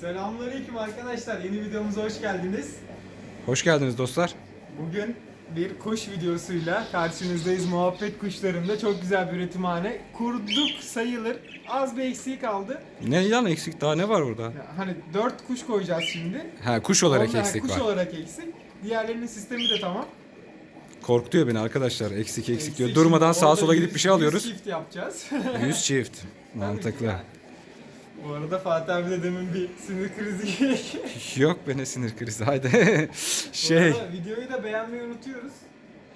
Selamünaleyküm arkadaşlar. Yeni videomuza hoş geldiniz. Hoş geldiniz dostlar. Bugün bir kuş videosuyla karşınızdayız. Muhabbet kuşlarında çok güzel bir üretimhane. Kurduk sayılır. Az bir eksiği kaldı. Ne yan eksik daha ne var burada? Ya Hani 4 kuş koyacağız şimdi. Ha kuş olarak Onlar eksik kuş var. olarak eksik. Diğerlerinin sistemi de tamam. Korkutuyor beni arkadaşlar. Eksik eksik diyor. Durmadan sağa Orada sola gidip yüz- bir şey yüz alıyoruz. Çift yapacağız. 100 çift. Mantıklı. Bu arada Fatih abi de demin bir sinir krizi Yok be ne sinir krizi. Haydi. Bu şey. arada videoyu da beğenmeyi unutuyoruz.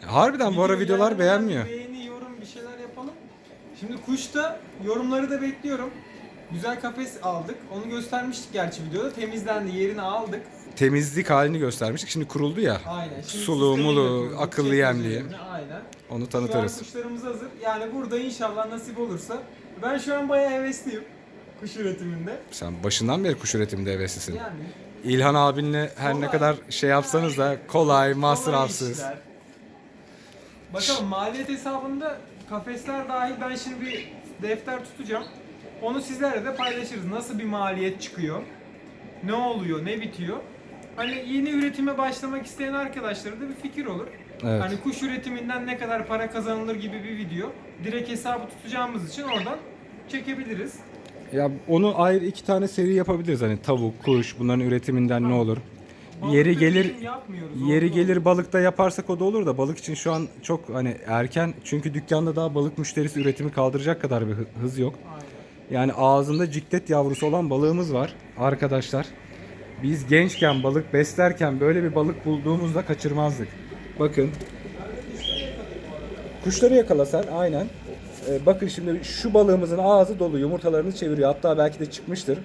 Harbiden bu ara Video videolar beğenmiyor. Beğeni, yorum bir şeyler yapalım. Şimdi kuşta yorumları da bekliyorum. Güzel kafes aldık. Onu göstermiştik gerçi videoda. Temizlendi, yerini aldık. Temizlik halini göstermiştik. Şimdi kuruldu ya. Aynen. Şimdi Sulu, sistemi mulu, akıllı çekmece yemliği. yerine, Aynen. Onu Şu an tanıtırız. kuşlarımız hazır. Yani burada inşallah nasip olursa. Ben şu an bayağı hevesliyim. Kuş üretiminde. Sen başından beri kuş üretiminde heveslisin. Yani İlhan abinle her ne Kolay. kadar şey yapsanız da kolay, masrafsız. işler. Bakalım maliyet hesabında kafesler dahil ben şimdi bir defter tutacağım. Onu sizlerle de paylaşırız. Nasıl bir maliyet çıkıyor? Ne oluyor? Ne bitiyor? Hani yeni üretime başlamak isteyen arkadaşlara da bir fikir olur. Evet. Hani kuş üretiminden ne kadar para kazanılır gibi bir video. Direkt hesabı tutacağımız için oradan çekebiliriz. Ya onu ayrı iki tane seri yapabiliriz. Hani tavuk, kuş bunların üretiminden ne olur. Balıkta Yeri gelir yapmıyoruz. Yeri Oldu. gelir balıkta yaparsak o da olur da balık için şu an çok hani erken çünkü dükkanda daha balık müşterisi üretimi kaldıracak kadar bir hı- hız yok. Aynen. Yani ağzında ciklet yavrusu olan balığımız var arkadaşlar. Biz gençken balık beslerken böyle bir balık bulduğumuzda kaçırmazdık. Bakın. Kuşları yakala sen aynen. Ee, bakın şimdi şu balığımızın ağzı dolu yumurtalarını çeviriyor. Hatta belki de çıkmıştır.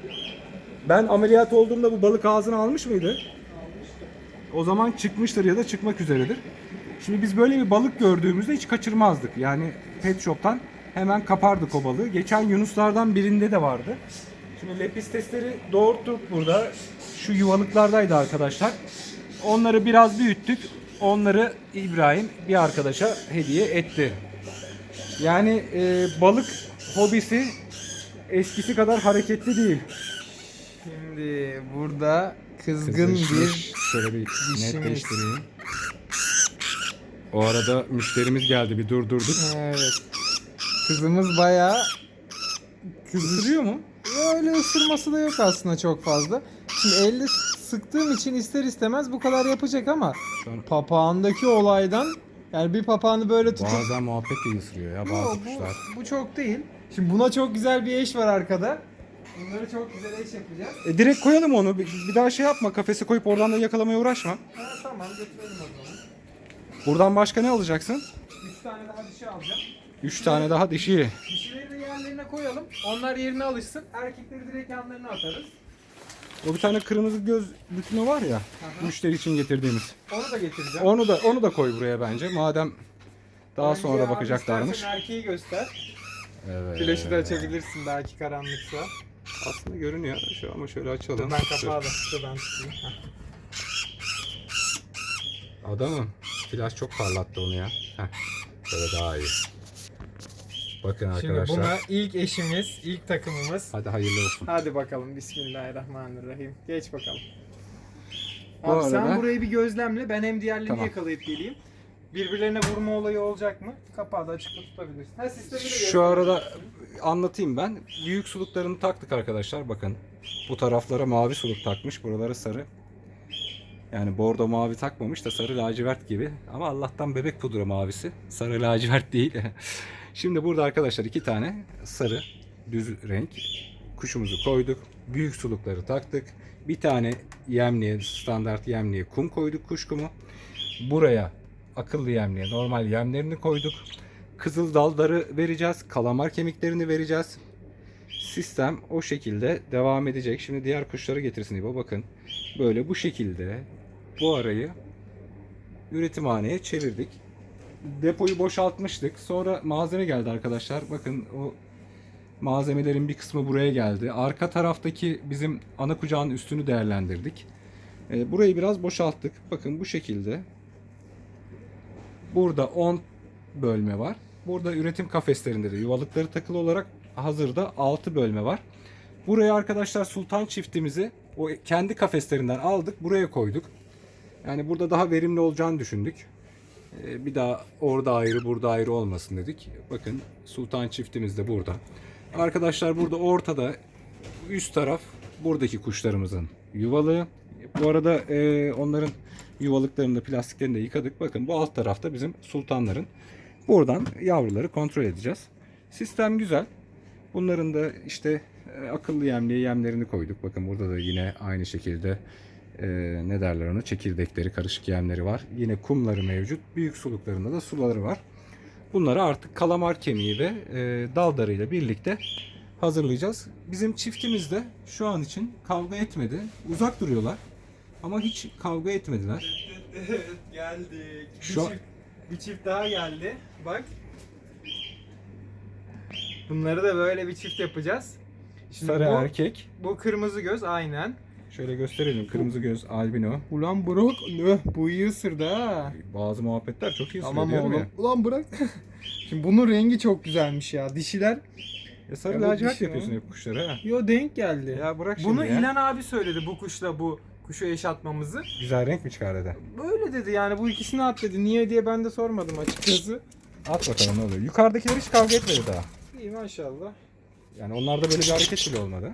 Ben ameliyat olduğumda bu balık ağzını almış mıydı? O zaman çıkmıştır ya da çıkmak üzeredir. Şimdi biz böyle bir balık gördüğümüzde hiç kaçırmazdık. Yani pet shop'tan hemen kapardık o balığı. Geçen Yunuslardan birinde de vardı. Şimdi lepistesleri doğurttuk burada. Şu yuvalıklardaydı arkadaşlar. Onları biraz büyüttük. Onları İbrahim bir arkadaşa hediye etti. Yani e, balık hobisi eskisi kadar hareketli değil. Şimdi burada kızgın Kızışmış. bir şöyle bir dişimiz. netleştireyim. O arada müşterimiz geldi bir durdurduk. Evet. Kızımız bayağı kızış. Isırıyor mu? Öyle ısırması da yok aslında çok fazla. Şimdi elle sıktığım için ister istemez bu kadar yapacak ama papağandaki olaydan yani bir papağanı böyle tutup bazen muhabbet de ısırıyor ya bazı bu, kuşlar. bu çok değil. Şimdi buna çok güzel bir eş var arkada. Bunları çok güzel eş yapacağız. E, direkt koyalım onu. Bir, bir daha şey yapma. Kafese koyup oradan da yakalamaya uğraşma. Ha, tamam götürelim o zaman. Buradan başka ne alacaksın? 3 tane daha dişi alacağım. 3 tane daha dişi. Dişileri de yerlerine koyalım. Onlar yerine alışsın. Erkekleri direkt yanlarına atarız. O bir tane kırmızı göz bütünü var ya. Müşteri için getirdiğimiz. Onu da getireceğim. Onu da onu da koy buraya bence. Madem daha Önce sonra bakacaklarmış. erkeği göster. Evet. Flaşı da açabilirsin belki karanlıksa. Aslında görünüyor şu ama şöyle açalım. Ben kapağı da tutayım. Heh. Adamım. Flash çok parlattı onu ya. Heh. Böyle daha iyi. Bakın Şimdi arkadaşlar. buna ilk eşimiz, ilk takımımız. Hadi hayırlı olsun. Hadi bakalım Bismillahirrahmanirrahim. Geç bakalım. Bu Abi sen arada- burayı bir gözlemle. Ben hem diğerlerini Tamam. yakalayıp geleyim. Birbirlerine vurma olayı olacak mı? Kapağı da açık tutabilirsin. Ha sistemi de Şu arada anlatayım ben. Büyük suluklarını taktık arkadaşlar. Bakın. Bu taraflara mavi suluk takmış. Buraları sarı. Yani bordo mavi takmamış da sarı lacivert gibi. Ama Allah'tan bebek pudra mavisi. Sarı lacivert değil. Şimdi burada arkadaşlar iki tane sarı düz renk kuşumuzu koyduk. Büyük sulukları taktık. Bir tane yemliğe, standart yemliğe kum koyduk kuş kumu. Buraya akıllı yemliğe normal yemlerini koyduk. Kızıl dalları vereceğiz. Kalamar kemiklerini vereceğiz. Sistem o şekilde devam edecek. Şimdi diğer kuşları getirsin İbo. Bakın böyle bu şekilde bu arayı üretimhaneye çevirdik. Depoyu boşaltmıştık. Sonra malzeme geldi arkadaşlar. Bakın o malzemelerin bir kısmı buraya geldi. Arka taraftaki bizim ana kucağın üstünü değerlendirdik. E, burayı biraz boşalttık. Bakın bu şekilde. Burada 10 bölme var. Burada üretim kafeslerinde de yuvalıkları takılı olarak hazırda 6 bölme var. Buraya arkadaşlar sultan çiftimizi o kendi kafeslerinden aldık buraya koyduk. Yani burada daha verimli olacağını düşündük. Ee, Bir daha orada ayrı burada ayrı olmasın dedik. Bakın sultan çiftimiz de burada. Arkadaşlar burada ortada üst taraf buradaki kuşlarımızın yuvalığı. Bu arada e, onların yuvalıklarını da plastiklerini de yıkadık. Bakın bu alt tarafta bizim sultanların. Buradan yavruları kontrol edeceğiz. Sistem güzel. Bunların da işte e, akıllı yemliğe yemlerini koyduk. Bakın burada da yine aynı şekilde e, ne derler ona çekirdekleri karışık yemleri var. Yine kumları mevcut. Büyük suluklarında da suları var. Bunları artık kalamar kemiği ve e, daldarıyla birlikte hazırlayacağız. Bizim çiftimizde şu an için kavga etmedi. Uzak duruyorlar. Ama hiç kavga etmediler. geldik. Şu bir, çift, bir çift daha geldi. Bak. Bunları da böyle bir çift yapacağız. Şimdi Sarı bu, erkek. bu kırmızı göz aynen. Şöyle gösterelim. Kırmızı göz albino. Ulan bırak. Nöh, bu iyi ısırdı ha. Bazı muhabbetler çok iyi Tamam söylüyor oğlum. Ulan bırak. Şimdi bunun rengi çok güzelmiş ya. Dişiler. Ya sarı Ya bu lacivert dişi yapıyorsun hep kuşlara ha. Yo denk geldi. Ya bırak şimdi Bunu ya. İlhan abi söyledi bu kuşla bu kuşu eş atmamızı. Güzel renk mi çıkardı? Böyle dedi yani bu ikisini at dedi. Niye diye ben de sormadım açıkçası. At bakalım ne oluyor. Yukarıdakiler hiç kavga etmedi daha. İyi maşallah. Yani onlarda böyle bir hareket bile olmadı.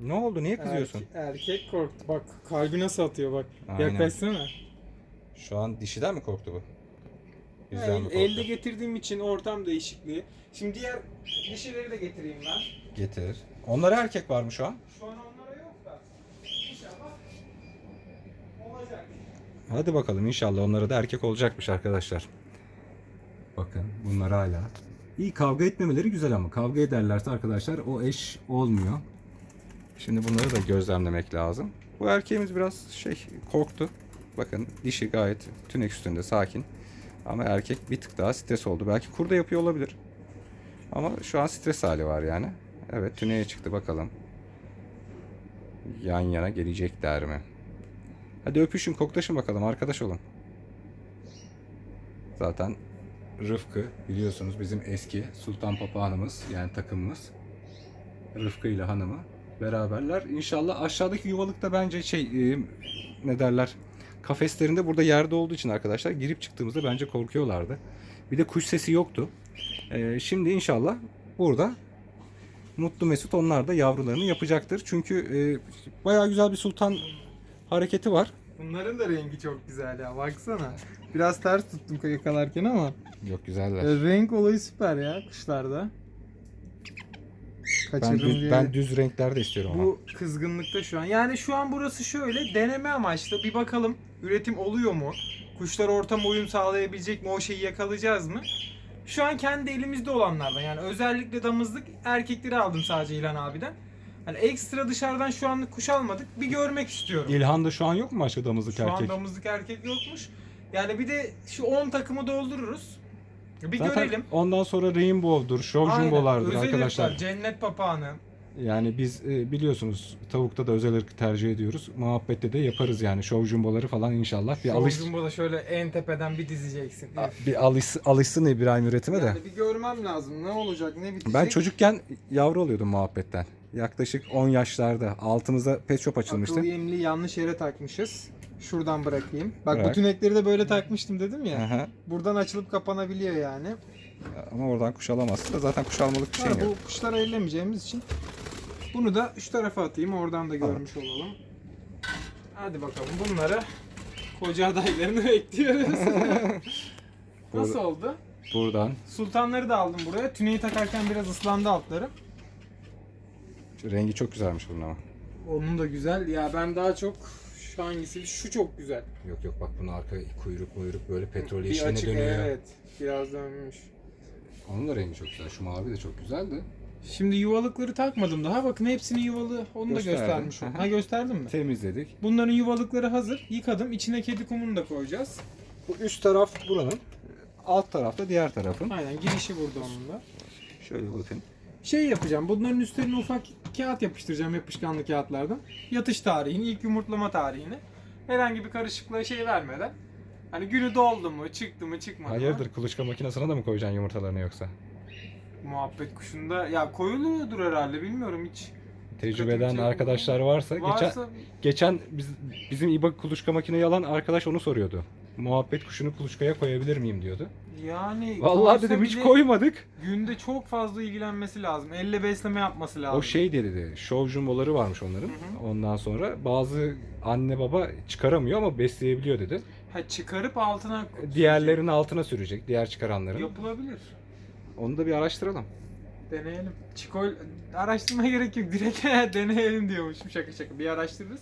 Ne oldu? Niye kızıyorsun? Erke- erkek korktu. Bak kalbi nasıl atıyor bak. Aynen. Yaklaşsana. Şu an dişiden mi korktu bu? Ya, Bizden mi korktu? elde getirdiğim için ortam değişikliği. Şimdi diğer dişileri de getireyim ben. Getir. Onlara erkek var mı şu an? Şu an onlara yok da. İnşallah olacak. Hadi bakalım inşallah onlara da erkek olacakmış arkadaşlar. Bakın bunlar hala. İyi kavga etmemeleri güzel ama kavga ederlerse arkadaşlar o eş olmuyor. Şimdi bunları da gözlemlemek lazım. Bu erkeğimiz biraz şey korktu. Bakın dişi gayet tünek üstünde sakin. Ama erkek bir tık daha stres oldu. Belki kurda yapıyor olabilir. Ama şu an stres hali var yani. Evet tüneye çıktı bakalım. Yan yana gelecekler mi? Hadi öpüşün, koklaşın bakalım, arkadaş olun. Zaten Rıfkı biliyorsunuz bizim eski Sultan Papağanımız yani takımımız. Rıfkı ile hanımı beraberler. İnşallah aşağıdaki yuvalıkta bence şey e, ne derler kafeslerinde burada yerde olduğu için arkadaşlar girip çıktığımızda bence korkuyorlardı. Bir de kuş sesi yoktu. E, şimdi inşallah burada mutlu mesut onlar da yavrularını yapacaktır. Çünkü e, bayağı güzel bir sultan hareketi var. Bunların da rengi çok güzel ya baksana. Biraz ters tuttum yakalarken ama Yok güzeller. e, renk olayı süper ya kuşlarda. Ben Kaçırdım düz, diye. ben düz renklerde istiyorum ama. Bu kızgınlıkta şu an. Yani şu an burası şöyle deneme amaçlı. Bir bakalım üretim oluyor mu? Kuşlar ortama uyum sağlayabilecek mi? O şeyi yakalayacağız mı? Şu an kendi elimizde olanlardan yani özellikle damızlık erkekleri aldım sadece İlhan abiden. Hani ekstra dışarıdan şu anlık kuş almadık. Bir görmek istiyorum. İlhan'da şu an yok mu başka damızlık Şu an erkek? damızlık erkek yokmuş. Yani bir de şu 10 takımı doldururuz. Bir Zaten görelim. ondan sonra Rainbow'dur, Show Aynen. Jumbo'lardır Özel arkadaşlar. ırklar, cennet papağanı. Yani biz e, biliyorsunuz tavukta da özel ırk tercih ediyoruz. Muhabbette de yaparız yani Show Jumbo'ları falan inşallah. Bir, alış, Show da şöyle en tepeden bir dizeceksin. Üf. bir alış, alışsın İbrahim üretime de. Yani bir görmem lazım. Ne olacak, ne bitecek? Ben çocukken yavru oluyordum muhabbetten. Yaklaşık 10 yaşlarda altımıza pet shop açılmıştı. Akıllı yemliği yanlış yere takmışız. Şuradan bırakayım. Bak bu Bırak. tünekleri de böyle takmıştım dedim ya. Aha. Buradan açılıp kapanabiliyor yani. Ama oradan kuş alamazsın da zaten kuş almalık bir şey yok. bu kuşları ellemeyeceğimiz için. Bunu da şu tarafa atayım. Oradan da görmüş olalım. Hadi bakalım bunları koca adaylarını bekliyoruz. Nasıl oldu? Buradan Sultanları da aldım buraya. Tüneyi takarken biraz ıslandı altları. Şu rengi çok güzelmiş bunun ama. Onun da güzel. Ya ben daha çok şu hangisi? Şu çok güzel. Yok yok bak bunun arka kuyruk kuyruk böyle petrol Bir yeşiline açık dönüyor. evet. Biraz dönmüş. Onun da rengi çok güzel. Şu mavi de çok güzeldi. Şimdi yuvalıkları takmadım daha. Bakın hepsinin yuvalı. Onu Gösterdim. da göstermiş oldum. Aha. Ha gösterdim mi? Temizledik. Bunların yuvalıkları hazır. Yıkadım. İçine kedi kumunu da koyacağız. Bu üst taraf buranın. Alt tarafta diğer tarafın. Aynen girişi burada onun da. Şöyle bakın. Şey yapacağım. Bunların üstlerine ufak kağıt yapıştıracağım yapışkanlı kağıtlardan. Yatış tarihini, ilk yumurtlama tarihini. Herhangi bir karışıklığa şey vermeden. Hani günü doldu mu, çıktı mı, çıkmadı mı? Hayırdır kuluçka makinesine de mi koyacaksın yumurtalarını yoksa? muhabbet kuşunda. Ya koyuluyordur herhalde bilmiyorum hiç. Tecrübeden Dikkatimi arkadaşlar varsa, geçen Varsa geçen biz, bizim İBA kuluçka makineyi alan arkadaş onu soruyordu. Muhabbet kuşunu kuluçkaya koyabilir miyim diyordu. yani Vallahi dedim hiç koymadık. Günde çok fazla ilgilenmesi lazım. Elle besleme yapması lazım. O şey dedi, show jumboları varmış onların. Hı hı. Ondan sonra bazı anne baba çıkaramıyor ama besleyebiliyor dedi. Ha çıkarıp altına Diğerlerinin altına sürecek, diğer çıkaranların. yapılabilir. Onu da bir araştıralım. Deneyelim. Çikoy araştırmaya gerek yok. Direkt deneyelim diyormuşum şaka şaka. Bir araştırırız.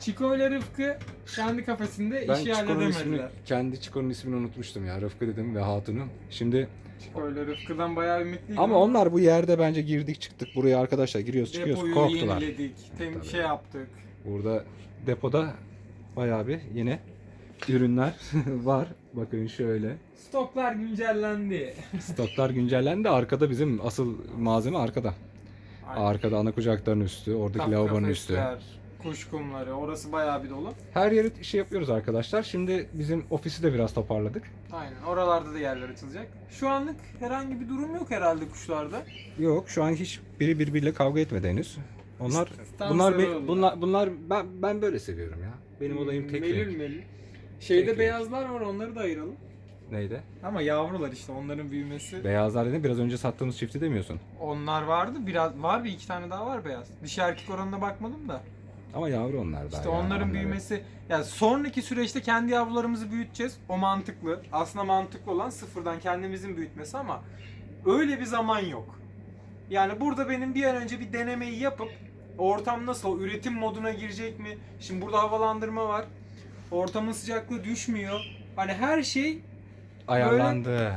Çiko ile Rıfkı kendi kafesinde Ben işi Çiko'nun ismini, halledemediler. kendi Çiko'nun ismini unutmuştum ya. Rıfkı dedim ve Hatun'u. Şimdi Çiko ile Rıfkı'dan bayağı ümitliydim. ama onlar bu yerde bence girdik çıktık buraya arkadaşlar giriyoruz çıkıyoruz Depoyu korktular. yeniledik. Tem Tabii. şey yaptık. Burada depoda bayağı bir yine ürünler var. Bakın şöyle. Stoklar güncellendi. Stoklar güncellendi. Arkada bizim asıl malzeme arkada. Arkada ana kucakların üstü, oradaki Kaf- lavabonun üstü. kafesler, Kuş kumları. Orası bayağı bir dolu. Her yeri şey yapıyoruz arkadaşlar. Şimdi bizim ofisi de biraz toparladık. Aynen. Oralarda da yerler açılacak. Şu anlık herhangi bir durum yok herhalde kuşlarda. Yok şu an hiç biri birbiriyle kavga etmedi henüz. Onlar Tam bunlar be- bunlar bunlar ben ben böyle seviyorum ya. Benim olayım tek Melül renk. melül. Şeyde Tek beyazlar var onları da ayıralım. Neydi? Ama yavrular işte onların büyümesi. Beyazlar dedim biraz önce sattığımız çifti demiyorsun. Onlar vardı biraz var bir iki tane daha var beyaz. Dişi erkek oranına bakmadım da. Ama yavru onlar daha. İşte ya, onların onları. büyümesi yani sonraki süreçte kendi yavrularımızı büyüteceğiz. O mantıklı. Aslında mantıklı olan sıfırdan kendimizin büyütmesi ama öyle bir zaman yok. Yani burada benim bir an önce bir denemeyi yapıp ortam nasıl, üretim moduna girecek mi? Şimdi burada havalandırma var. Ortamın sıcaklığı düşmüyor. Hani her şey ayarlandı.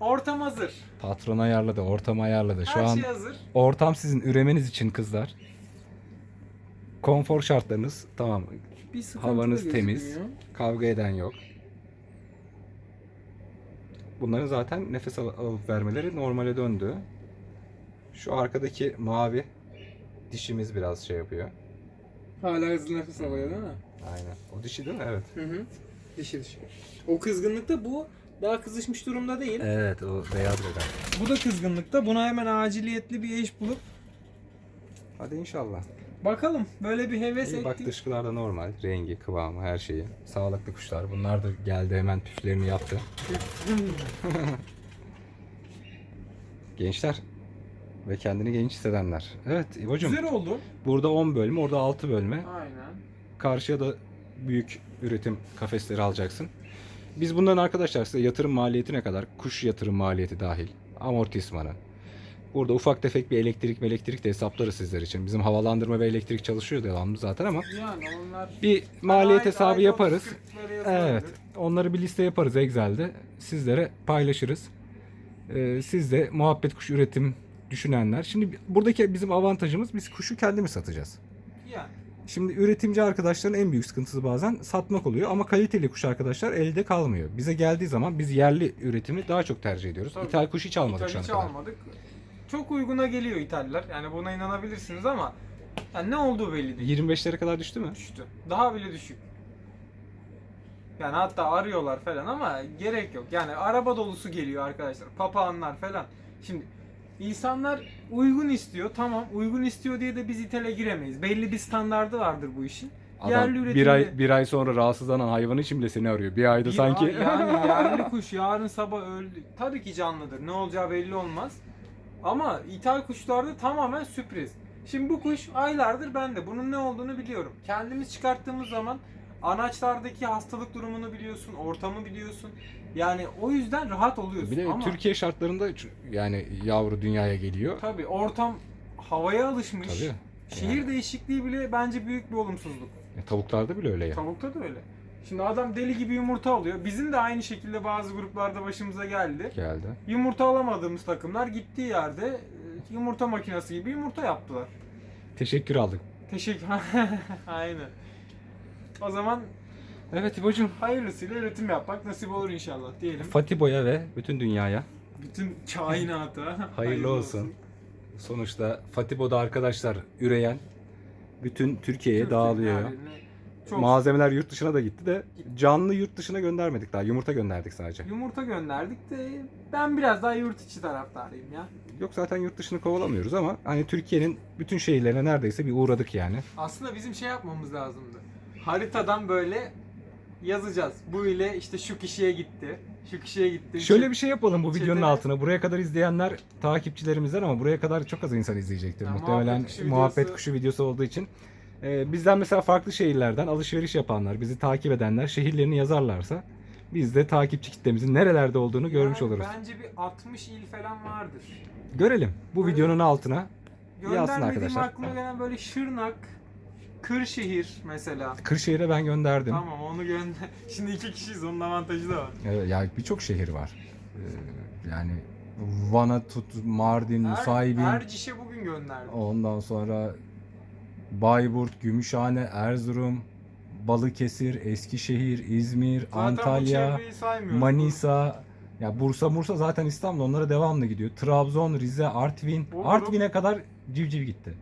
ortam hazır. Patron ayarladı, ortam ayarladı. Şu her an şey hazır. ortam sizin üremeniz için kızlar. Konfor şartlarınız tamam. Bir sıkıntı Havanız da temiz. gözükmüyor. Kavga eden yok. Bunların zaten nefes al- alıp vermeleri normale döndü. Şu arkadaki mavi dişimiz biraz şey yapıyor. Hala hızlı nefes alıyor değil mi? Aynen. O dişi değil mi? Evet. Hı hı. Dişi dişi. O kızgınlıkta bu daha kızışmış durumda değil. Evet o beyaz beden. Bu da kızgınlıkta. Buna hemen aciliyetli bir eş bulup Hadi inşallah. bakalım. Böyle bir heves İyi bak ettik. dışkılar da normal. Rengi, kıvamı, her şeyi. Sağlıklı kuşlar. Bunlar da geldi hemen püflerini yaptı. Gençler ve kendini genç hissedenler. Evet İbo'cum Güzel oldu. burada 10 bölme orada 6 bölme. Aynen. Karşıya da büyük üretim kafesleri alacaksın. Biz bunların arkadaşlar size yatırım maliyeti ne kadar? Kuş yatırım maliyeti dahil. Amortismanı. Burada ufak tefek bir elektrik elektrik de hesaplarız sizler için. Bizim havalandırma ve elektrik çalışıyor devamlı zaten ama Yani onlar bir maliyet hesabı ayda yaparız. 30-40 lira yazılabilir. Evet. Onları bir liste yaparız Excel'de. Sizlere paylaşırız. Ee, siz de muhabbet kuş üretim düşünenler. Şimdi buradaki bizim avantajımız biz kuşu kendimiz satacağız. Yani. Şimdi üretimci arkadaşların en büyük sıkıntısı bazen satmak oluyor ama kaliteli kuş arkadaşlar elde kalmıyor. Bize geldiği zaman biz yerli üretimi daha çok tercih ediyoruz. Tabii. İthal kuş hiç almadık İthal şu kadar. almadık. Çok uyguna geliyor ithaller. Yani buna inanabilirsiniz ama yani ne olduğu belli değil. 25'lere kadar düştü mü? Düştü. Daha bile düşük. Yani hatta arıyorlar falan ama gerek yok. Yani araba dolusu geliyor arkadaşlar. Papağanlar falan. Şimdi insanlar uygun istiyor. Tamam uygun istiyor diye de biz ithale giremeyiz. Belli bir standardı vardır bu işin. Adam Yerli bir ay üretimde- bir ay sonra rahatsızlanan hayvan için bile seni arıyor. Bir ayda Bir sanki. ay- yani yerli kuş yarın sabah öldü. Tabii ki canlıdır. Ne olacağı belli olmaz. Ama ithal kuşlarda tamamen sürpriz. Şimdi bu kuş aylardır ben de bunun ne olduğunu biliyorum. Kendimiz çıkarttığımız zaman anaçlardaki hastalık durumunu biliyorsun, ortamı biliyorsun. Yani o yüzden rahat oluyorsun. bir de Ama Türkiye şartlarında yani yavru dünyaya geliyor. tabii ortam havaya alışmış. Tabii. Şehir Yani. değişikliği bile bence büyük bir olumsuzluk. E, tavuklarda bile öyle ya. Tavukta da öyle. Şimdi adam deli gibi yumurta alıyor. Bizim de aynı şekilde bazı gruplarda başımıza geldi. Geldi. Yumurta alamadığımız takımlar gittiği yerde e, yumurta makinesi gibi yumurta yaptılar. Teşekkür aldık. Teşekkür. Aynen. O zaman Evet İbo'cum. hayırlısıyla üretim yapmak nasip olur inşallah diyelim. Fatibo'ya ve bütün dünyaya Bütün kainata hayırlı olsun. Sonuçta Fatibo'da arkadaşlar üreyen bütün Türkiye'ye Türkiye'nin dağılıyor. Çok. malzemeler yurt dışına da gitti de canlı yurt dışına göndermedik daha. Yumurta gönderdik sadece. Yumurta gönderdik de ben biraz daha yurt içi taraftarıyım ya. Yok zaten yurt dışını kovalamıyoruz ama hani Türkiye'nin bütün şehirlerine neredeyse bir uğradık yani. Aslında bizim şey yapmamız lazımdı. Haritadan böyle yazacağız. Bu ile işte şu kişiye gitti. Şu kişiye gitti. Şöyle bir şey yapalım bu videonun Çetele- altına. Buraya kadar izleyenler takipçilerimizden ama buraya kadar çok az insan izleyecektir. Ya, Muhtemelen muhabbet kuşu muhabbet videosu- kuşu videosu olduğu için. Ee, bizden mesela farklı şehirlerden alışveriş yapanlar, bizi takip edenler şehirlerini yazarlarsa biz de takipçi kitlemizin nerelerde olduğunu görmüş Yani oluruz. Bence bir 60 il falan vardır. Görelim. Bu Böyle- videonun altına yazsın Göndermediğim arkadaşlar. aklıma gelen böyle Şırnak, Kırşehir mesela. Kırşehir'e ben gönderdim. Tamam onu gönder. Şimdi iki kişiyiz onun avantajı da var. Evet, yani birçok şehir var. Ee, yani Van'a tut, Mardin, Er, Nusaybin, Erciş'e bugün gönderdim. ondan sonra Bayburt, Gümüşhane, Erzurum, Balıkesir, Eskişehir, İzmir, Zaten Antalya. Manisa, ya Bursa, Mursa zaten İstanbul onlara devamlı gidiyor. Trabzon, Rize, Artvin. Artvin'e kadar civciv gitti.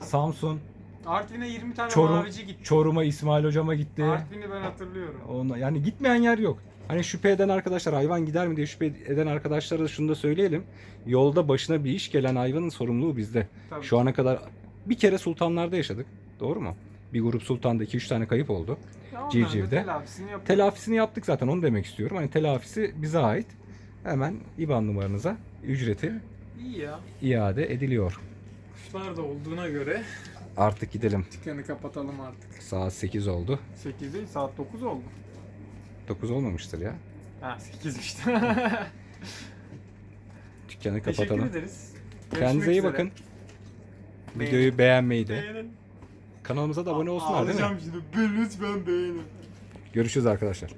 Samsun, Artvin'e 20 tane Çorum, mavici gitti. Çorum'a İsmail hocama gitti. Artvin'i ben hatırlıyorum. Ona, yani gitmeyen yer yok. Hani şüphe eden arkadaşlar hayvan gider mi diye şüphe eden arkadaşlara da şunu da söyleyelim. Yolda başına bir iş gelen hayvanın sorumluluğu bizde. Tabii. Şu ana kadar bir kere sultanlarda yaşadık. Doğru mu? Bir grup sultanda 2-3 tane kayıp oldu. Ya civcivde. Telafisini. Telafisini yaptık zaten onu demek istiyorum. Hani telafisi bize ait. Hemen IBAN numaranıza ücreti İyi ya. iade ediliyor. Kuşlar da olduğuna göre Artık gidelim. dükkanı kapatalım artık. Saat 8 oldu. 8 değil saat 9 oldu. 9 olmamıştır ya. Ha 8 işte. Dükkanı Teşekkür kapatalım. ederiz. Kendinize iyi üzere. bakın. Beğenin. Videoyu beğenmeyi de. Beğenin. Kanalımıza da abone olsunlar değil mi? Ağlayacağım şimdi. Lütfen beğenin. Görüşürüz arkadaşlar.